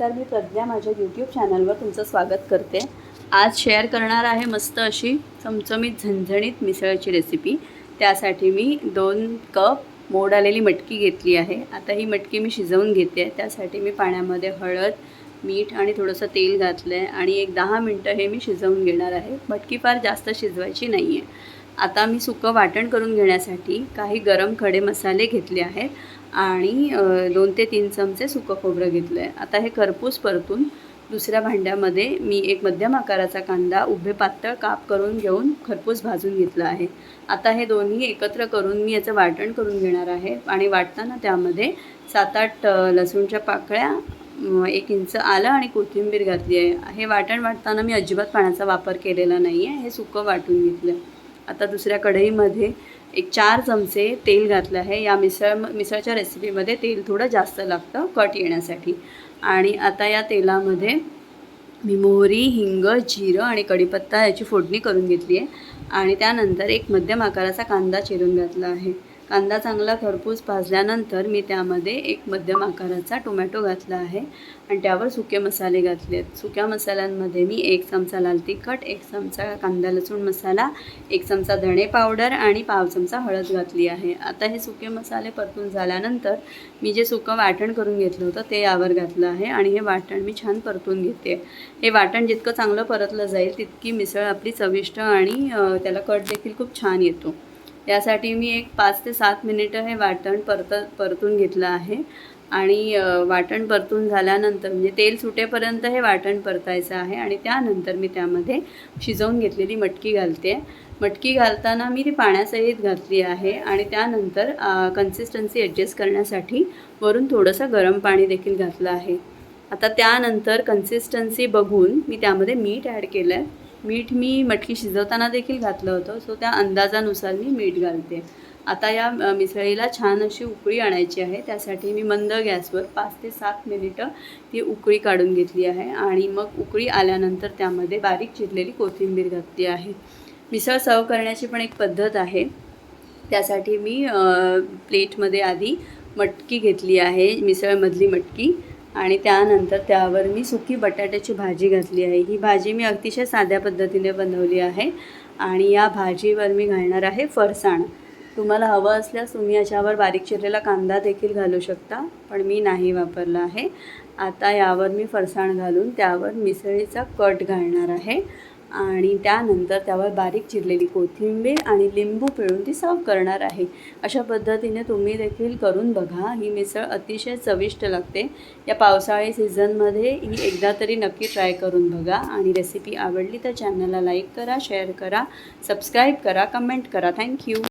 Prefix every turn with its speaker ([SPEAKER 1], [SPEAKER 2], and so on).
[SPEAKER 1] नमस्कार मी प्रज्ञा माझ्या यूट्यूब चॅनलवर तुमचं स्वागत करते. आज शेअर करणार आहे मस्त अशी चमचमीत झणझणीत मिसळची रेसिपी त्यासाठी मी दोन कप मोड आलेली मटकी घेतली आहे. आता ही मटकी मी शिजवून घेते. आहे त्यासाठी मी पाण्यामध्ये हळद मीठ आणि थोडंसं तेल घातलं आहे आणि एक दहा मिनटं हे मी शिजवून घेणार आहे. मटकी फार जास्त शिजवायची नाही आहे आता मी सुकं वाटण करून घेण्यासाठी काही गरम खडे मसाले घेतले आहेत आणि दोन ते तीन चमचे सुकं खोबरं घेतलं आहे आता हे खरपूस परतून दुसऱ्या भांड्यामध्ये मी एक मध्यम आकाराचा कांदा उभे पातळ काप करून घेऊन खरपूस भाजून घेतला आहे. आता हे दोन्ही एकत्र करून मी याचं वाटण करून घेणार आहे आणि वाटताना त्यामध्ये सात आठ लसूणच्या पाकळ्या एक इंच आलं आणि कोथिंबीर घातली आहे. हे वाटण वाटताना मी अजिबात पाण्याचा वापर केलेला नाही आहे हे सुकं वाटून घेतलं आता दुसऱ्या कढईमध्ये एक चार चमचे तेल घातलं आहे. या मिसळ मिसळच्या रेसिपीमध्ये तेल थोडं जास्त लागतं कट येण्यासाठी. आणि आता या तेलामध्ये मी मोहरी हिंग जिरं आणि कढीपत्ता याची फोडणी करून घेतली आहे. आणि त्यानंतर एक मध्यम आकाराचा कांदा चिरून घातला आहे. कांदा चांगला खरपूस भाजल्यानंतर मी त्यामध्ये एक मध्यम आकाराचा टोमॅटो घातला आहे आणि त्यावर सुके मसाले घातले आहेत. सुक्या मसाल्यांमध्ये मी एक चमचा लाल तिखट एक चमचा कांदा लसूण मसाला एक चमचा धणे पावडर आणि पाव चमचा हळद घातली आहे. आता हे सुके मसाले परतून झाल्यानंतर मी जे सुकं वाटण करून घेतलं होतं ते यावर घातलं आहे आणि हे वाटण मी छान परतून घेते. हे वाटण जितकं चांगलं परतलं जाईल तितकी मिसळ आपली चविष्ट आणि त्याला कट देखील खूप छान येतो. यासाठी मी एक पाच ते सात मिनिटं हे वाटण परत परतून घेतलं आहे. आणि वाटण परतून झाल्यानंतर म्हणजे तेल सुटेपर्यंत हे वाटण परतायचं आहे आणि त्यानंतर मी त्यामध्ये शिजवून घेतलेली मटकी घालते. मटकी घालताना मी ती पाण्यासहित घातली आहे आणि त्यानंतर कन्सिस्टन्सी ॲडजस्ट करण्यासाठी वरून थोडंसं गरम पाणी देखील घातलं आहे. आता त्यानंतर कन्सिस्टन्सी बघून मी त्यामध्ये मीठ ॲड केलं आहे मीठ मी मटकी शिजवताना देखील घातलं होतं. सो त्या अंदाजानुसार मी मीठ घालते. आता या मिसळीला छान अशी उकळी आणायची आहे. त्यासाठी मी मंद गॅसवर पाच ते सात मिनिटं ती उकळी काढून घेतली आहे आणि मग उकळी आल्यानंतर त्यामध्ये बारीक चिरलेली कोथिंबीर घातली आहे. मिसळ सर्व करण्याची पण एक पद्धत आहे. त्यासाठी मी प्लेटमध्ये आधी मटकी घेतली आहे मिसळमधली मटकी. आणि त्यानंतर त्यावर मी सुकी बटाट्याची भाजी घातली आहे. ही भाजी मी अतिशय साध्या पद्धतीने बनवली आहे आणि या भाजीवर मी घालणार आहे फरसाण. तुम्हाला हवं असल्यास तुम्ही याच्यावर बारीक चिरलेला कांदा देखील घालू शकता पण मी नाही वापरला आहे. आता यावर मी फरसाण घालून त्यावर मिसळीचा कट घालणार आहे. आणि त्यानंतर त्यावर बारीक चिरलेली कोथिंबीर आणि लिंबू पिळून ती सर्व करणार आहे. अशा पद्धतीने तुम्ही देखील करून बघा. ही मिसळ अतिशय चविष्ट लागते. या पावसाळी सीझनमध्ये ही एकदा तरी नक्की ट्राय करून बघा. आणि रेसिपी आवडली तर चॅनलला लाईक करा शेअर करा सबस्क्राईब करा कमेंट करा. थँक्यू.